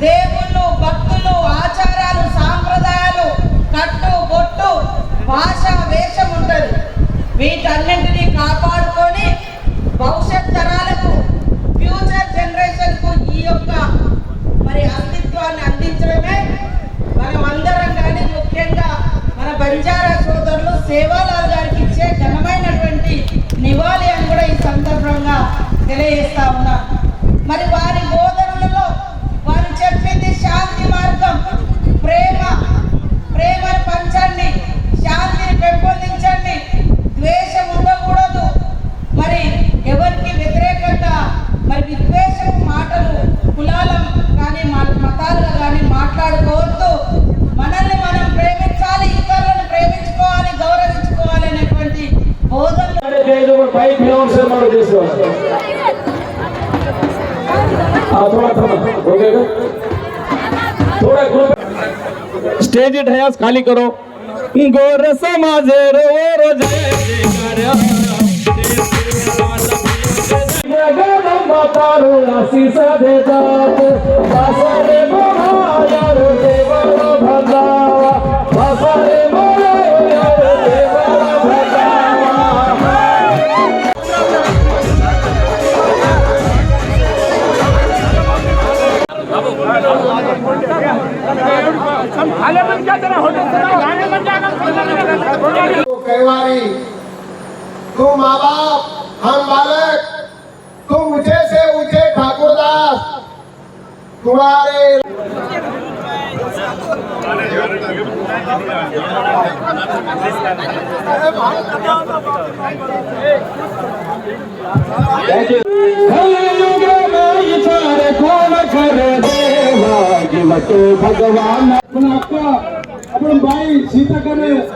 దేవుళ్ళు భక్తులు ఆచారాలు సాంప్రదాయాలు కట్టు బొట్టు భాష వేషం ఉంటుంది. వీటన్నింటినీ కాపాడుకొని భవిష్యత్ తరాలకు ఫ్యూచర్ జనరేషన్కు ఈ యొక్క మరి అస్తిత్వాన్ని అందించడమే మనం అందరం కానీ ముఖ్యంగా మన బంజారా సోదరులు సేవాలాల్ గారికి ఇచ్చే ఘనమైనటువంటి నివాళి అని కూడా ఈ సందర్భంగా తెలియజేస్తారు ಬಾಯಿ ಫಿನಾನ್ಸರ್ ಮಾಡೋ ದೇಶ थोड़ा थमा हो गएगा थोड़ा ग्रुप स्टेज ढयास खाली करो। गोर समाज रो रो जय जय माता रो आशीष तुम माँ बाप हम बालक तुम ऊँचे से ऊँचे ठाकुरदास तुम्हारे भगवान आपका आपण सीता करे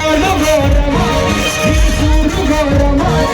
Goro Goro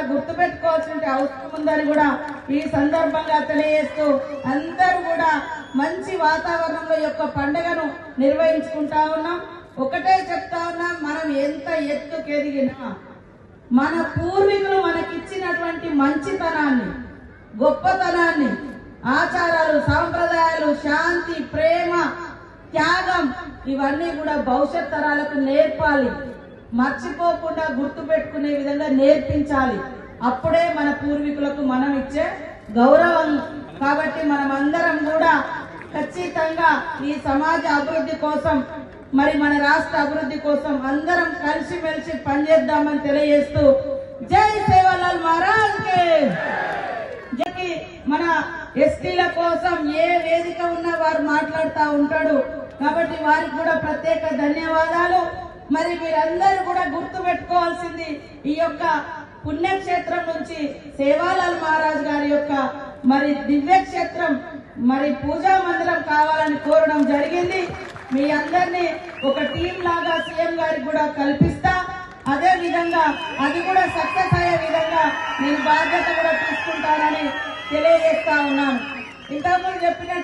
కూడా గుర్తుపెట్టుకోవాల్సిన అవసరం ఉందని కూడా ఈ సందర్భంగా తెలియజేస్తూ అందరూ కూడా మంచి వాతావరణంలో యొక్క పండుగను నిర్వహించుకుంటా ఉన్నాం. ఒకటే చెప్తా ఉన్నాం మనం ఎంత ఎత్తుకెదిగినా మన పూర్వీకులు మనకిచ్చినటువంటి మంచితనాన్ని గొప్పతనాన్ని ఆచారాలు సాంప్రదాయాలు శాంతి ప్రేమ త్యాగం ఇవన్నీ కూడా భవిష్యత్ తరాలకు నేర్పాలి. మర్చిపోకుండా గుర్తు పెట్టుకునే విధంగా నేర్పించాలి. అప్పుడే మన పూర్వీకులకు మనం ఇచ్చే గౌరవం. కాబట్టి మనం అందరం కూడా ఖచ్చితంగా ఈ సమాజ అభివృద్ధి కోసం మరి మన రాష్ట్ర అభివృద్ధి కోసం అందరం కలిసిమెలిసి పనిచేద్దామని తెలియజేస్తూ జై సేవాలాల్ మహారాజ్ కే మన ఎస్టీల కోసం ఏ వేదిక ఉన్నా వారు మాట్లాడుతూ ఉంటాడు. కాబట్టి వారికి కూడా ప్రత్యేక ధన్యవాదాలు. మరి మీరందరూ కూడా గుర్తు పెట్టుకోవాల్సింది ఈ యొక్క పుణ్యక్షేత్రం నుంచి సేవాలాల్ మహారాజ్ గారి యొక్క మరి దివ్యక్షేత్రం మరి పూజా మందిరం కావాలని కోరడం జరిగింది. మీ అందరినీ ఒక టీం లాగా సీఎం గారికి కూడా కల్పిస్తా. అదే విధంగా అది కూడా సక్సెస్ అయ్యే విధంగా నేను బాధ్యత కూడా తీసుకుంటానని తెలియజేస్తా ఉన్నాను. ఇంతకుముందు చెప్పినట్టుగా